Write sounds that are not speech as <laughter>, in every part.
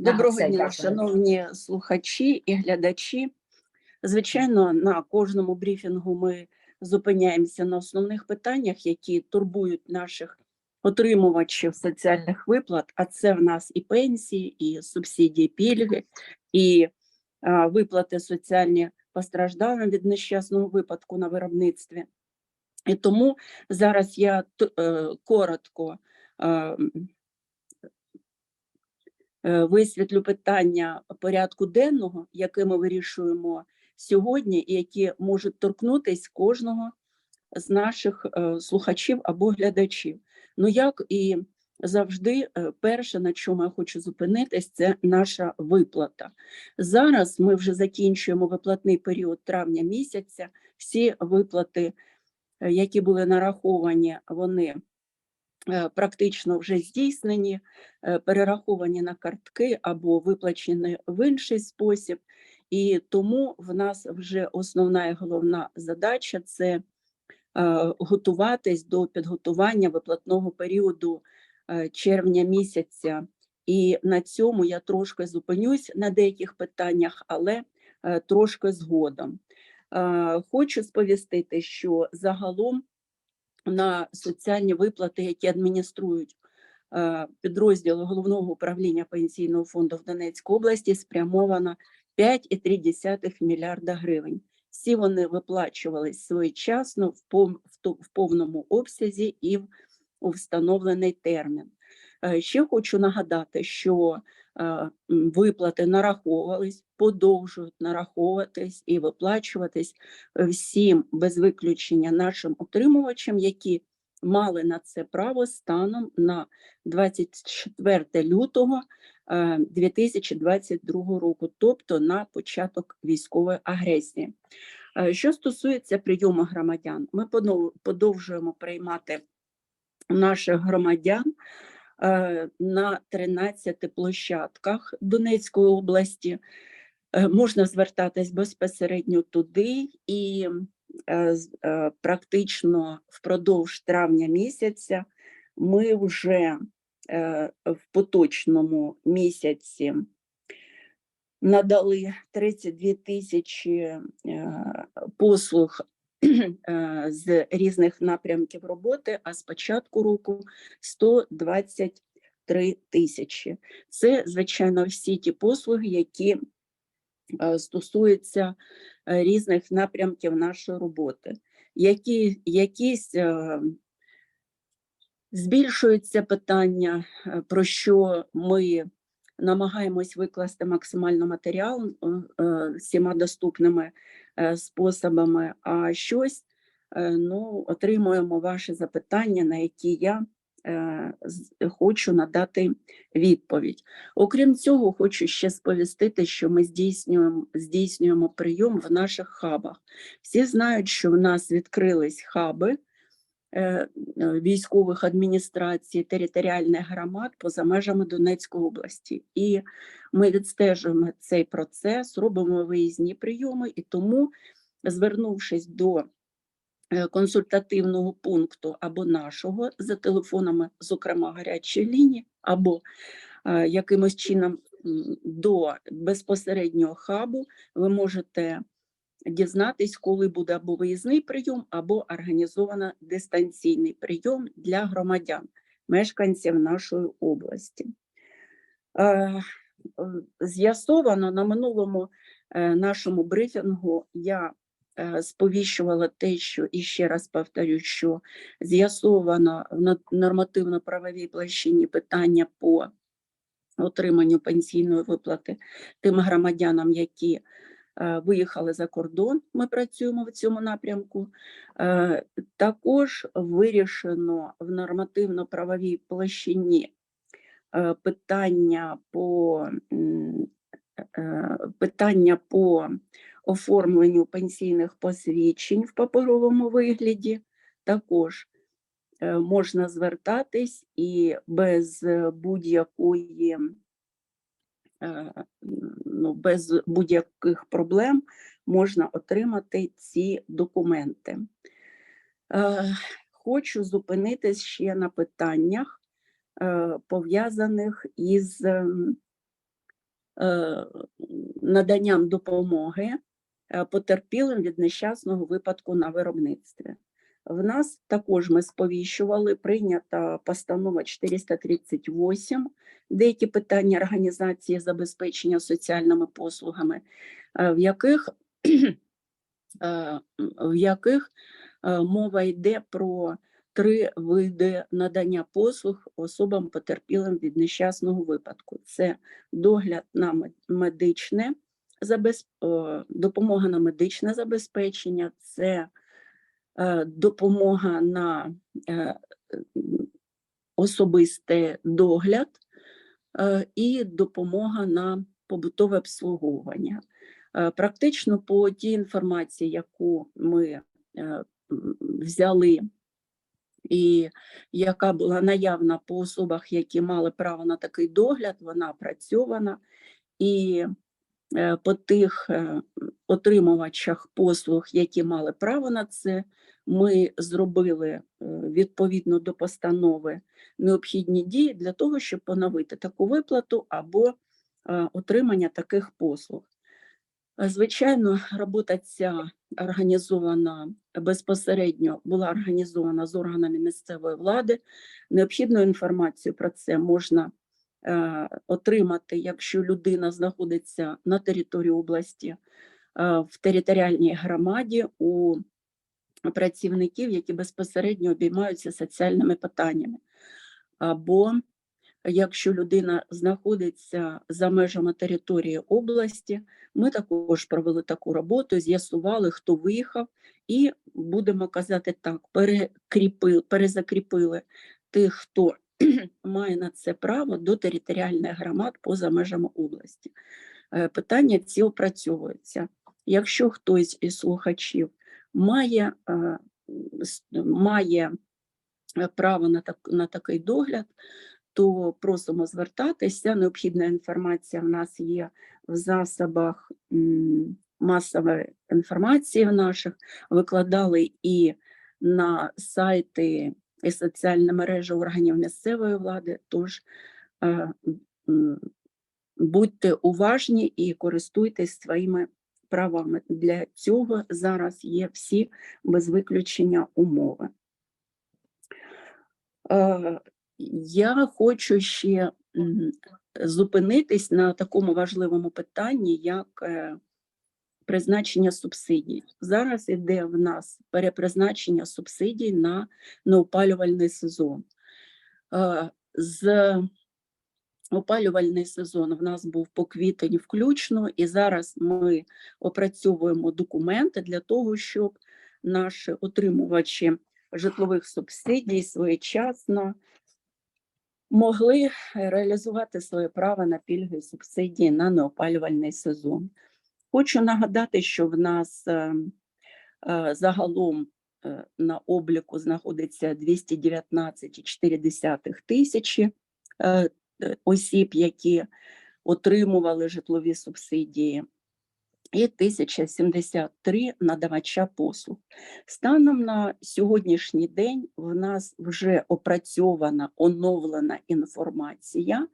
Доброго дня, дякую. шановні слухачі і глядачі. Звичайно, на кожному брифінгу ми зупиняємося на основних питаннях, які турбують наших отримувачів соціальних виплат. А це в нас і пенсії, і субсидії, пільги, і а, виплати соціальні постраждалим від нещасного випадку на виробництві. І тому зараз я е, коротко е, висвітлю питання порядку денного, яке ми вирішуємо сьогодні, і які можуть торкнутись кожного з наших е, слухачів або глядачів. Ну, як і завжди, е, перше, на чому я хочу зупинитись, це наша виплата. Зараз ми вже закінчуємо виплатний період травня місяця. Всі виплати, е, які були нараховані, вони е, практично вже здійснені, е, перераховані на картки або виплачені в інший спосіб. І тому в нас вже основна і головна задача це е, готуватись до підготування виплатного періоду е, червня місяця. І на цьому я трошки зупинюсь на деяких питаннях, але е, трошки згодом. Хочу сповістити, що загалом на соціальні виплати, які адмініструють е, підрозділи головного управління пенсійного фонду в Донецькій області, спрямовано 5,3 мільярда гривень. Всі вони виплачувались своєчасно в, пов- в повному обсязі і в, встановлений термін. Е, Ще хочу нагадати, що е, виплати нараховувались, подовжують нараховуватись і виплачуватись е, всім без виключення нашим отримувачам, які мали на це право станом на 24 лютого е, 2022 року, тобто на початок військової агресії. Що стосується прийому громадян, ми подовжуємо приймати наших громадян на 13 площадках Донецької області. Е, Можна звертатись безпосередньо туди і е, е, практично впродовж травня місяця ми вже е, в поточному місяці надали 32 тисячі е, послуг е, <clears throat> з різних напрямків роботи, а з початку року 123 тисячі. Це, звичайно, всі ті послуги, які е, стосуються е, різних напрямків нашої роботи. Які, якісь е, збільшуються питання, про що ми намагаємось викласти максимально матеріал всіма доступними способами, а щось е, ну, отримуємо ваші запитання, на які я е, хочу надати відповідь. Окрім цього, хочу ще сповістити, що ми здійснюємо, здійснюємо прийом в наших хабах. Всі знають, що в нас відкрились хаби е, е, військових адміністрацій, територіальних громад поза межами Донецької області. І ми відстежуємо цей процес, робимо виїзні прийоми, і тому, звернувшись до е, консультативного пункту або нашого за телефонами, зокрема гарячої лінії, або е, якимось чином до безпосереднього хабу, ви можете дізнатись, коли буде або виїзний прийом, або організовано дистанційний прийом для громадян, мешканців нашої області. Е, е, З'ясовано на минулому е, нашому брифінгу я сповіщувала те, що і ще раз повторю, що з'ясовано в нормативно-правовій площині питання по отриманню пенсійної виплати тим громадянам, які виїхали за кордон. Ми працюємо в цьому напрямку. Е, Також вирішено в нормативно-правовій площині е, питання по е, питання по оформленню пенсійних посвідчень в паперовому вигляді. Також е, можна звертатись і без е, будь-якої е, ну, без будь-яких проблем можна отримати ці документи. Е, Хочу зупинитись ще на питаннях, е, пов'язаних із е, наданням допомоги е, потерпілим від нещасного випадку на виробництві. В нас також ми сповіщували прийнята постанова 438, деякі питання організації забезпечення соціальними послугами, е, в яких, <clears throat> е, в яких е, мова йде про три види надання послуг особам потерпілим від нещасного випадку: це догляд на мед- медичне допомога на медичне забезпечення, це допомога на е, особистий догляд е, і допомога на побутове обслуговування. Е, Практично по тій інформації, яку ми е, взяли, і яка була наявна по особах, які мали право на такий догляд, вона опрацьована. І е, по тих е, отримувачах послуг, які мали право на це, ми зробили е, відповідно до постанови необхідні дії для того, щоб поновити таку виплату або е, отримання таких послуг. Е, Звичайно, робота ця організована безпосередньо була організована з органами місцевої влади. Необхідну інформацію про це можна е, отримати, якщо людина знаходиться на території області е, в територіальній громаді у працівників, які безпосередньо обіймаються соціальними питаннями. Або якщо людина знаходиться за межами території області, ми також провели таку роботу, з'ясували, хто виїхав, і будемо казати так, перекріпили, перезакріпили тих, хто <clears throat> має на це право до територіальних громад поза межами області. Е, Питання ці опрацьовуються. Якщо хтось із слухачів має, е, має е, право на, так, на такий догляд, то просимо звертатися. Необхідна інформація в нас є в засобах масової інформації в наших. Викладали і на сайти і соціальні мережі органів місцевої влади. Тож е, будьте уважні і користуйтесь своїми правами. Для цього зараз є всі без виключення умови. Е, Я хочу ще зупинитись на такому важливому питанні, як е, призначення субсидій. Зараз іде в нас перепризначення субсидій на неопалювальний сезон. Е, З опалювальний сезон в нас був по квітень включно, і зараз ми опрацьовуємо документи для того, щоб наші отримувачі житлових субсидій своєчасно могли реалізувати своє право на пільги і субсидії на неопалювальний сезон. Хочу нагадати, що в нас е, е, загалом е, на обліку знаходиться 219,4 тисячі е, осіб, які отримували житлові субсидії, і 1073 надавача послуг. Станом на сьогоднішній день в нас вже опрацьована оновлена інформація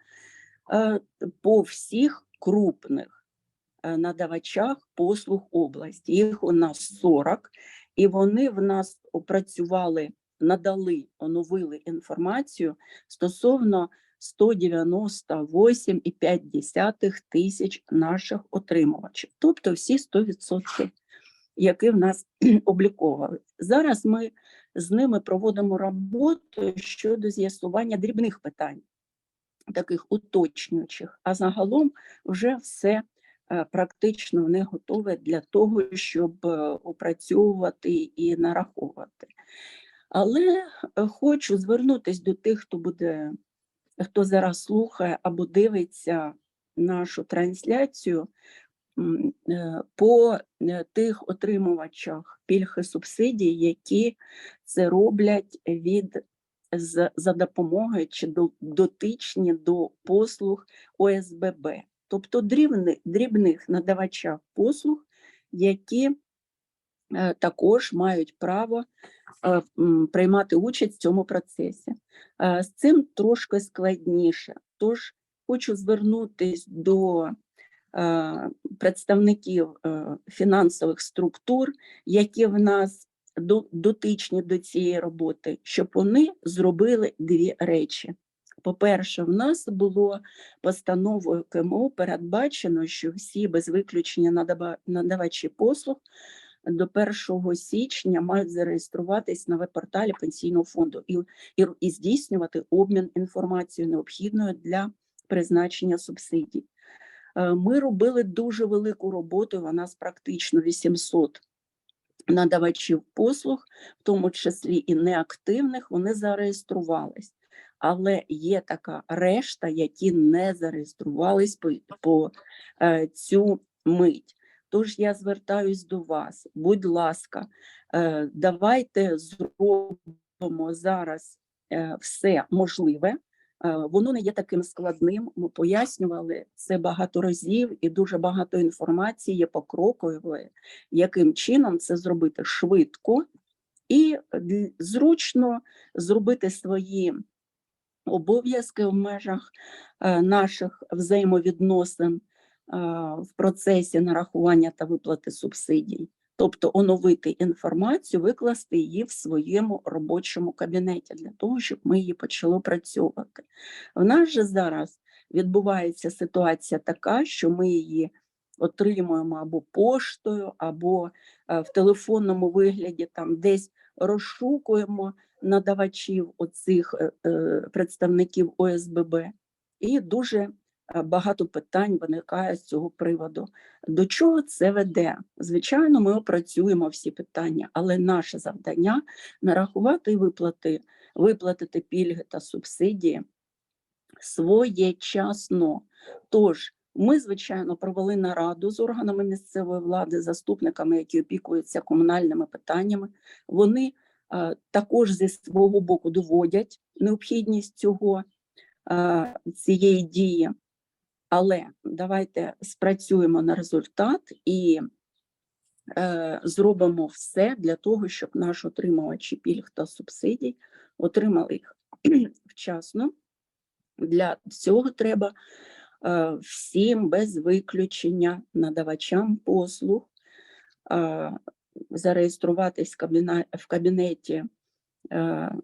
по всіх крупних надавачах послуг області. Їх у нас 40, і вони в нас опрацювали, надали, оновили інформацію стосовно 198,5 тисяч наших отримувачів, тобто всі 100%, які в нас <clears throat> обліковували. Зараз ми з ними проводимо роботу щодо з'ясування дрібних питань, таких уточнюючих, а загалом вже все е, практично не готове для того, щоб е, опрацьовувати і нараховувати. Але е, хочу звернутися до тих, хто буде, хто зараз слухає або дивиться нашу трансляцію е, по е, тих отримувачах пільг і субсидій, які це роблять від за допомогою чи до- дотичні до послуг ОСББ, тобто дрібни, дрібних надавачах послуг, які е, також мають право е, приймати участь в цьому процесі. Е, З цим трошки складніше. Тож хочу звернутися до представників фінансових структур, які в нас дотичні до цієї роботи, щоб вони зробили дві речі. По-перше, в нас було постановою КМУ передбачено, що всі без виключення надавачі послуг до 1 січня мають зареєструватись на веб-порталі пенсійного фонду і, і, і здійснювати обмін інформацією необхідною для призначення субсидій. Е, Ми робили дуже велику роботу. У нас практично 800 надавачів послуг, в тому числі і неактивних, вони зареєструвались. Але є така решта, які не зареєструвались по, по е, цю мить. Тож я звертаюсь до вас, будь ласка, е, давайте зробимо зараз е, все можливе. Е, Воно не є таким складним. Ми пояснювали це багато разів, і дуже багато інформації є покрокової, яким чином це зробити швидко і зручно зробити свої обов'язки в межах е, наших взаємовідносин е, в процесі нарахування та виплати субсидій. Тобто оновити інформацію, викласти її в своєму робочому кабінеті для того, щоб ми її почали працювати. В нас же зараз відбувається ситуація така, що ми її отримуємо або поштою, або е, в телефонному вигляді там десь розшукуємо надавачів оцих е, е, представників ОСББ, і дуже е, багато питань виникає з цього приводу. До чого це веде? Звичайно, ми опрацюємо всі питання, але наше завдання нарахувати виплати, виплатити пільги та субсидії своєчасно. Тож ми, звичайно, провели нараду з органами місцевої влади, заступниками, які опікуються комунальними питаннями. Вони е, також зі свого боку доводять необхідність цього е, цієї дії. Але давайте спрацюємо на результат і е, зробимо все для того, щоб наші отримувачі пільг та субсидій отримали їх <clears throat> вчасно. Для цього треба всім без виключення надавачам послуг е, зареєструватись в кабінеті е,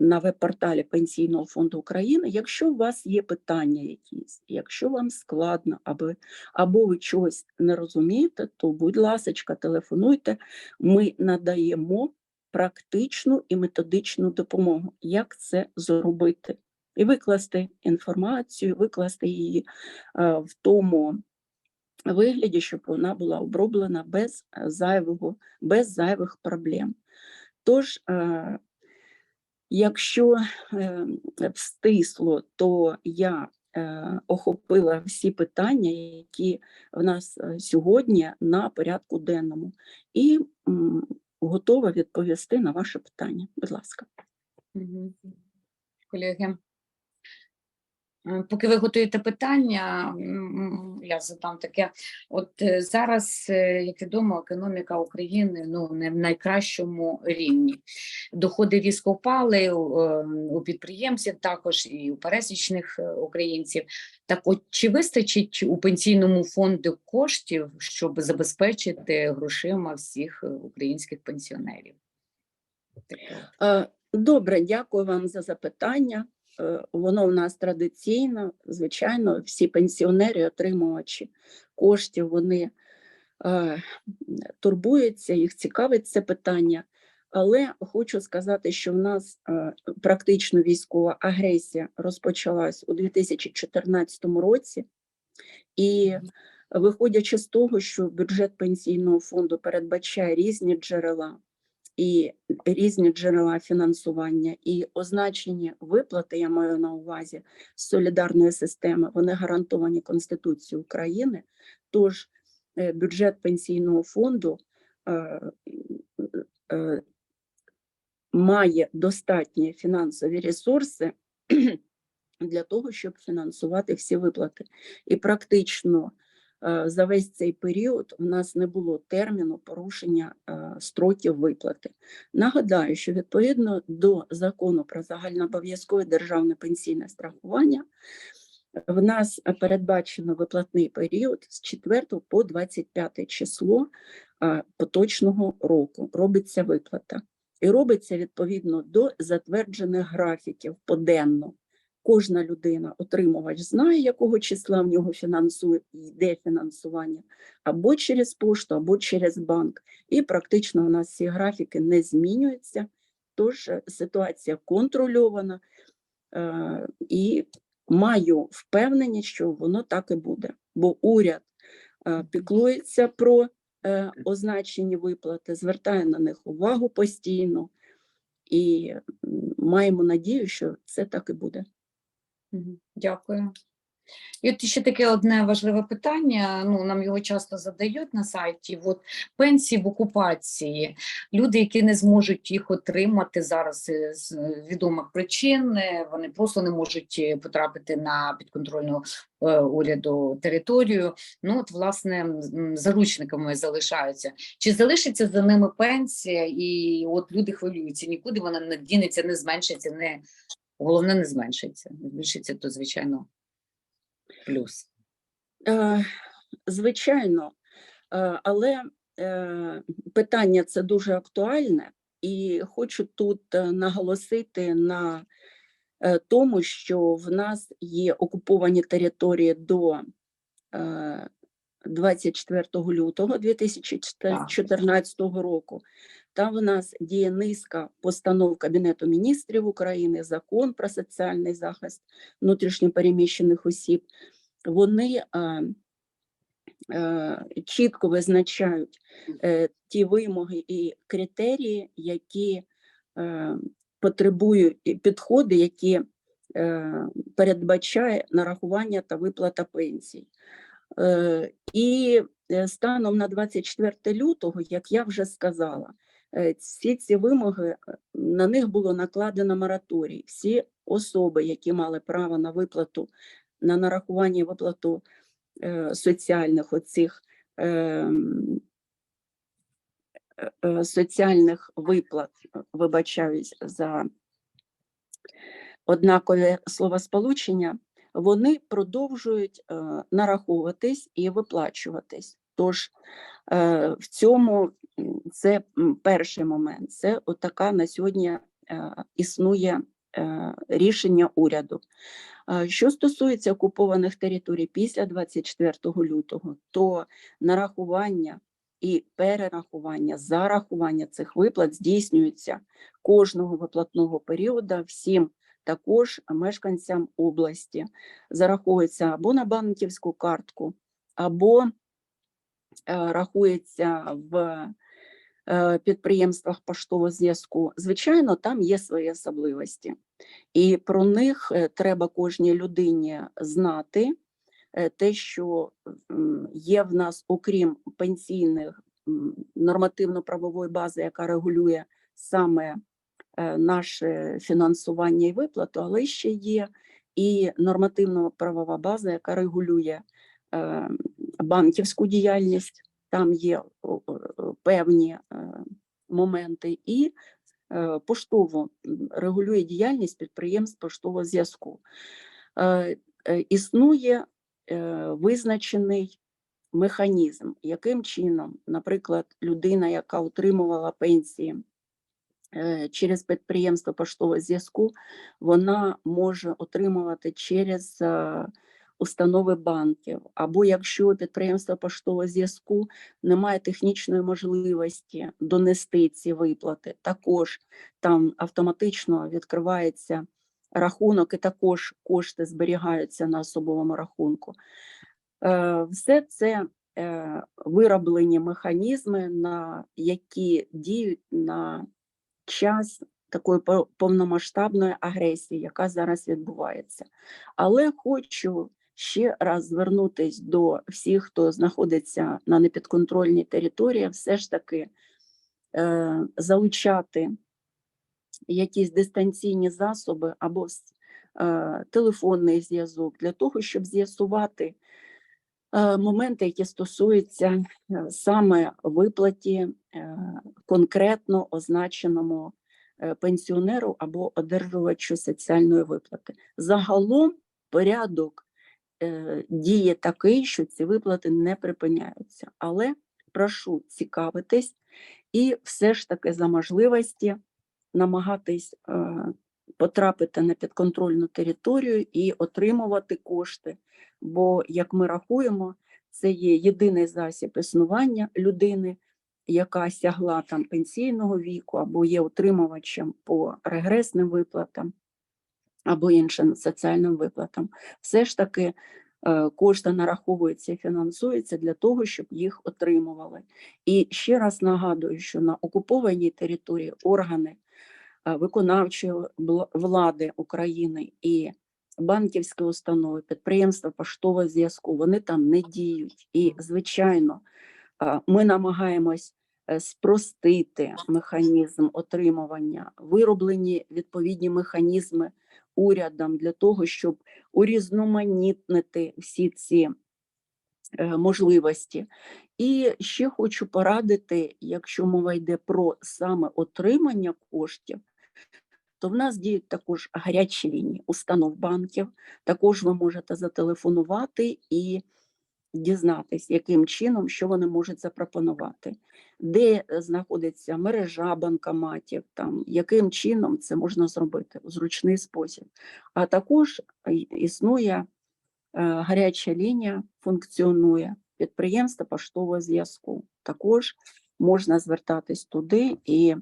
на веб-порталі Пенсійного фонду України. Якщо у вас є питання якісь, якщо вам складно, або, або ви чогось не розумієте, то, будь ласка, телефонуйте. Ми надаємо практичну і методичну допомогу, як це зробити. І викласти інформацію, викласти її е, в тому вигляді, щоб вона була оброблена без зайвого, без зайвих проблем. Тож, е, якщо е, встисло, то я охопила всі питання, які в нас сьогодні на порядку денному, і готова відповісти на ваше питання. Будь ласка. Колеги, поки ви готуєте питання, я задам таке. От е, зараз, е, як відомо, економіка України ну не в найкращому рівні. Доходи різко впали у, підприємців, також і у пересічних е, українців. Так, от чи вистачить у пенсійному фонду коштів, щоб забезпечити грошима всіх українських пенсіонерів? Добре, дякую вам за запитання. Е, Воно в нас традиційно. Звичайно, всі пенсіонери, отримувачі коштів, вони е, турбуються, їх цікавить це питання. Але хочу сказати, що в нас е, практично військова агресія розпочалась у 2014 році, і виходячи з того, що бюджет пенсійного фонду передбачає різні джерела і різні джерела фінансування, і означені виплати, я маю на увазі солідарної системи, вони гарантовані Конституцією України. Тож е, бюджет пенсійного фонду е, е, має достатні фінансові ресурси <clears throat> для того, щоб фінансувати всі виплати. І практично за весь цей період в нас не було терміну порушення е, строків виплати. Нагадаю, що відповідно до закону про загальнообов'язкове державне пенсійне страхування В нас е, передбачено виплатний період з 4 по 25 число поточного року. Робиться виплата. І робиться відповідно до затверджених графіків поденно. Кожна людина, отримувач, знає, якого числа в нього фінансує, йде фінансування, або через пошту, або через банк. І практично у нас ці графіки не змінюються, тож е, ситуація контрольована. Е, І маю впевненість, що воно так і буде, бо уряд е, піклується про означені виплати, звертає на них увагу постійно, і маємо надію, що це так і буде. Дякую. І от ще таке одне важливе питання. Ну нам його часто задають на сайті. От пенсії в окупації. Люди, які не зможуть їх отримати зараз з відомих причин, е, вони просто не можуть е, потрапити на підконтрольну е, уряду територію. Ну от власне заручниками залишаються. Чи залишиться за ними пенсія? І от люди хвилюються. Нікуди вона не дінеться, не зменшиться, не головне не зменшиться. Збільшиться, то звичайно плюс. Е, Звичайно, е, але е, питання це дуже актуальне, і хочу тут наголосити на тому, що в нас є окуповані території до е, 24 лютого 2014 року. Там в нас діє низка постанов Кабінету міністрів України, закон про соціальний захист внутрішньопереміщених осіб. Вони е, е, чітко визначають е, ті вимоги і критерії, які е, потребують підходи, які е, передбачає нарахування та виплата пенсій. І станом на 24 лютого, як я вже сказала, всі ці вимоги е, на них було накладено мораторій. Всі особи, які мали право на виплату, на нарахування виплату е, соціальних оцих ем, е, е, соціальних виплат, е, вибачаюсь за однакове словосполучення, вони продовжують е, нараховуватись і виплачуватись. Тож е, в цьому це перший момент. Це отака на сьогодні е, існує е, рішення уряду. Е, Що стосується окупованих територій після 24 лютого, то нарахування і перерахування, зарахування цих виплат здійснюється кожного виплатного періоду всім також мешканцям області. Зараховується або на банківську картку, або рахується в підприємствах поштового зв'язку. Звичайно, там є свої особливості, і про них е, треба кожній людині знати. е, Те, що є в нас, окрім пенсійних нормативно-правової бази, яка регулює саме е, наше фінансування і виплату, але ще є і нормативно-правова база, яка регулює е, банківську діяльність. Там є певні е, моменти, і е, поштово регулює діяльність підприємств поштового зв'язку. Е, Існує визначений механізм, яким чином, наприклад, людина, яка отримувала пенсії через підприємство поштового зв'язку, вона може отримувати через установи банків, або якщо підприємство поштового зв'язку не має технічної можливості донести ці виплати, також там автоматично відкривається рахунок, і також кошти зберігаються на особовому рахунку. Е, Все це е, вироблені механізми, на які діють на час такої по- повномасштабної агресії, яка зараз відбувається. Але хочу ще раз звернутися до всіх, хто знаходиться на непідконтрольній території, все ж таки е, залучати якісь дистанційні засоби або е, телефонний зв'язок для того, щоб з'ясувати е, моменти, які стосуються е, саме виплаті е, конкретно означеному пенсіонеру або одержувачу соціальної виплати. Загалом порядок діє такий, що ці виплати не припиняються. Але прошу цікавитись і все ж таки за можливості намагатись е, потрапити на підконтрольну територію і отримувати кошти. Бо, як ми рахуємо, це є єдиний засіб існування людини, яка сягла там пенсійного віку або є утримувачем по регресним виплатам або іншим соціальним виплатам. Все ж таки е, кошти нараховуються і фінансуються для того, щоб їх отримували. І ще раз нагадую, що на окупованій території органи е, виконавчої влади України і банківські установи, підприємства поштового зв'язку, вони там не діють. І, звичайно, е, ми намагаємось спростити механізм отримування, вироблені відповідні механізми урядом для того, щоб урізноманітнити всі ці е, можливості. І ще хочу порадити, якщо мова йде про саме отримання коштів, то в нас діють також гарячі лінії установ банків. Також ви можете зателефонувати і дізнатись, яким чином, що вони можуть запропонувати, де е, знаходиться мережа банкоматів, там, яким чином це можна зробити у зручний спосіб. А також е, існує е, гаряча лінія, функціонує підприємство поштового зв'язку. Також можна звертатись туди і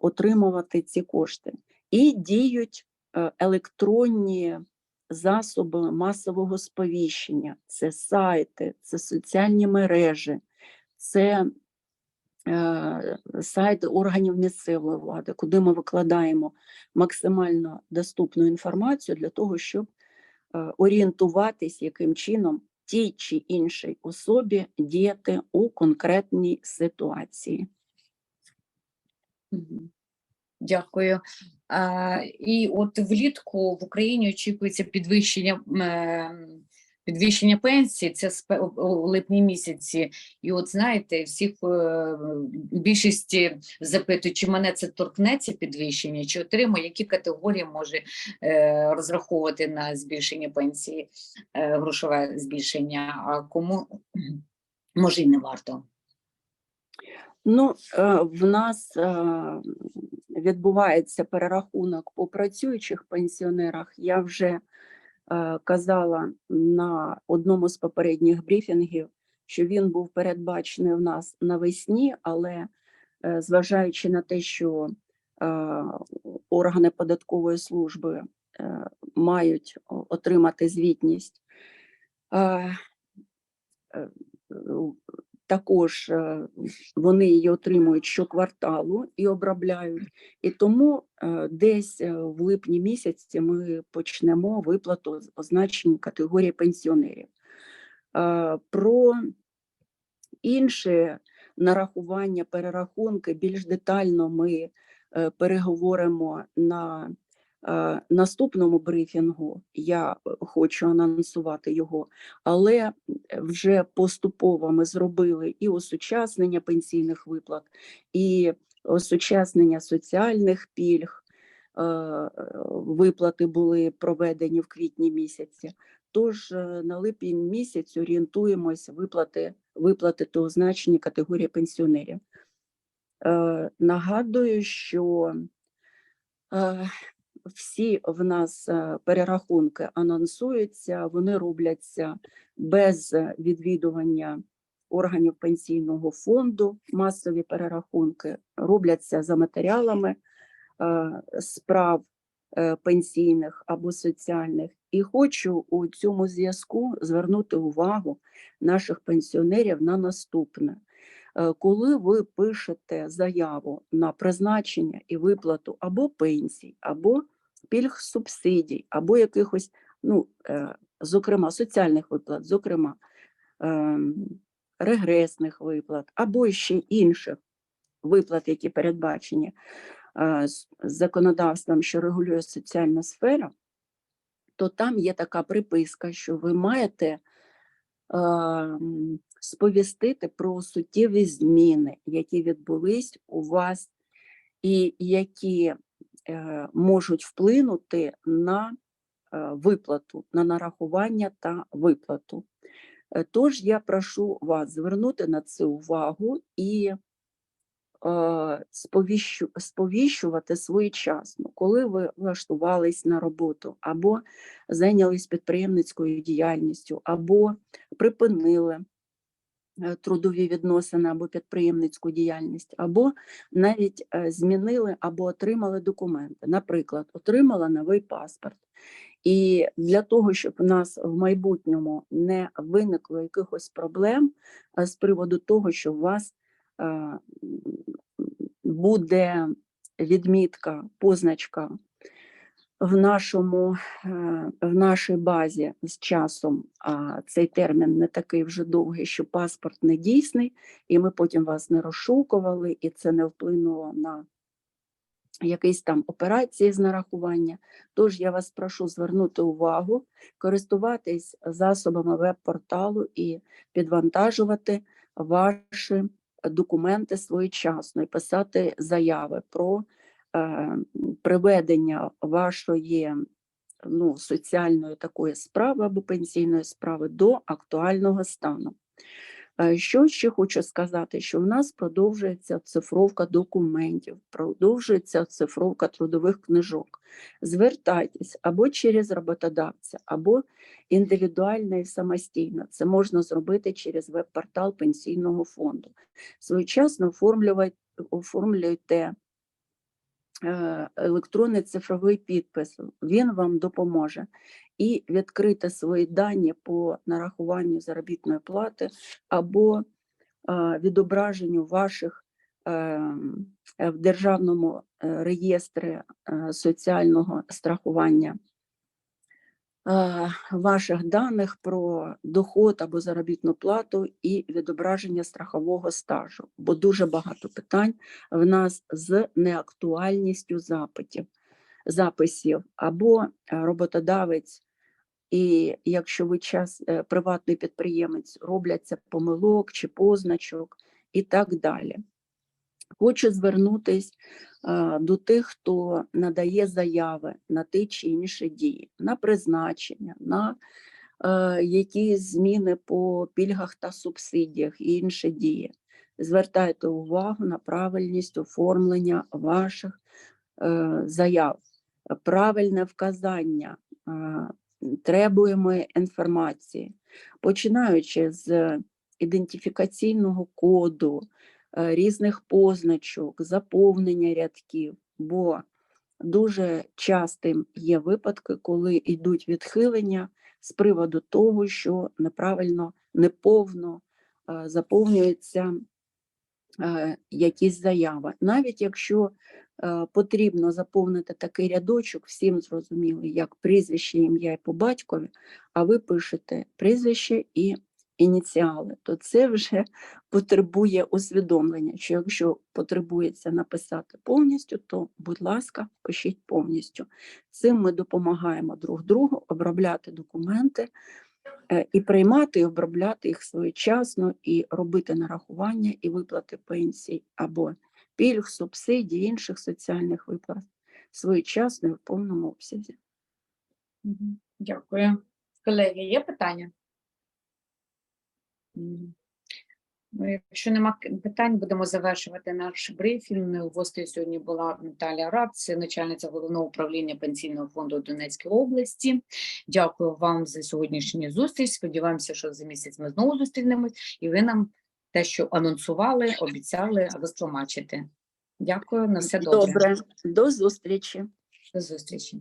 отримувати ці кошти. І діють електронні засоби масового сповіщення, це сайти, це соціальні мережі, це е, сайти органів місцевої влади, куди ми викладаємо максимально доступну інформацію для того, щоб е, орієнтуватись, яким чином тій чи іншій особі діяти у конкретній ситуації. Мгм. Дякую. І от влітку в Україні очікується підвищення, е, підвищення пенсії, це у липні місяці. І от знаєте, всіх е, більшості запитують, чи мене це торкнеться підвищення, чи отримаю, які категорії може е, розраховувати на збільшення пенсії, грошове збільшення, а кому може і не варто. Ну, е, в нас е, відбувається перерахунок по працюючих пенсіонерах. Я вже е, казала на одному з попередніх брифінгів, що він був передбачений в нас навесні, але зважаючи на те, що органи податкової служби мають отримати звітність. Також е, вони її отримують щокварталу і обробляють. І тому е, десь е, в липні місяці ми почнемо виплату з означені категорії пенсіонерів. Про інші нарахування, перерахунки більш детально ми переговоримо на наступному брифінгу. Я е, хочу анонсувати його, але вже поступово ми зробили і осучаснення пенсійних виплат, і осучаснення соціальних пільг. Е, е, Виплати були проведені в квітні місяці. Тож е, на липень місяць орієнтуємось виплати, виплатити означені категорії пенсіонерів. Е, Нагадую, що е, всі в нас е, перерахунки анонсуються, вони робляться без е, відвідування органів пенсійного фонду, масові перерахунки робляться за матеріалами е, справ пенсійних або соціальних. І хочу у цьому зв'язку звернути увагу наших пенсіонерів на наступне. Е, Коли ви пишете заяву на призначення і виплату або пенсій, або пільг субсидій, або якихось, ну, е, зокрема, соціальних виплат, зокрема, ем, регресних виплат, або ще інших виплат, які передбачені е, законодавством, що регулює соціальну сферу, то там є така приписка, що ви маєте е, м, сповістити про суттєві зміни, які відбулись у вас, і які е, можуть вплинути на е, виплату, на нарахування та виплату. Е, Тож я прошу вас звернути на це увагу і сповіщу, сповіщувати своєчасно, коли ви влаштувались на роботу, або зайнялись підприємницькою діяльністю, або припинили трудові відносини або підприємницьку діяльність, або навіть е, змінили або отримали документи. Наприклад, отримала новий паспорт. І для того, щоб у нас в майбутньому не виникло якихось проблем е, з приводу того, що у вас е, буде відмітка, позначка в нашому е, в нашій базі з часом, а цей термін не такий вже довгий, що паспорт не дійсний, і ми потім вас не розшукували, і це не вплинуло на якісь там операції з нарахування. Тож я вас прошу звернути увагу, користуватись засобами веб-порталу і підвантажувати ваші документи своєчасно і писати заяви про приведення вашої ну, соціальної такої справи або пенсійної справи до актуального стану. Е, Що ще хочу сказати, що в нас продовжується цифровка документів, продовжується цифровка трудових книжок. Звертайтесь або через роботодавця, або індивідуально і самостійно. Це можна зробити через веб-портал пенсійного фонду. Своєчасно оформлюйте е, електронний цифровий підпис, він вам допоможе. І відкрити свої дані по нарахуванню заробітної плати або е, відображенню ваших е, е, в державному е, реєстрі е, соціального страхування е, ваших даних про доход або заробітну плату і відображення страхового стажу, бо дуже багато питань в нас з неактуальністю запитів, записів, або е, роботодавець, і якщо ви час е, приватний підприємець, робляться помилок чи позначок і так далі. Хочу звернутись е, до тих, хто надає заяви на ті чи інші дії, на призначення, на е, якісь зміни по пільгах та субсидіях і інші дії. Звертайте увагу на правильність оформлення ваших е, заяв, правильне вказання требуємої інформації, починаючи з ідентифікаційного коду, різних позначок, заповнення рядків, бо дуже частим є випадки, коли йдуть відхилення з приводу того, що неправильно, неповно е, заповнюються е, якісь заяви. Навіть якщо е, потрібно заповнити такий рядочок, всім зрозумілий, як прізвище, ім'я і по батькові, а ви пишете прізвище і ініціали, то це вже <laughs> потребує усвідомлення, що якщо потребується написати повністю, то, будь ласка, пишіть повністю. Цим ми допомагаємо друг другу обробляти документи е, і приймати і обробляти їх своєчасно, і робити нарахування і виплати пенсій або пільг, субсидій, інших соціальних виплат своєчасно і в повному обсязі. Дякую. Колеги, є питання? Ну, якщо нема питань, будемо завершувати наш брифінг. У гостею сьогодні була Наталія Рац, начальниця головного управління пенсійного фонду Донецької області. Дякую вам за сьогоднішню зустріч. Сподіваємося, що за місяць ми знову зустрінемось, і ви нам те, що анонсували, обіцяли розтлумачити. Дякую, на все добре. Добре, до зустрічі. До зустрічі.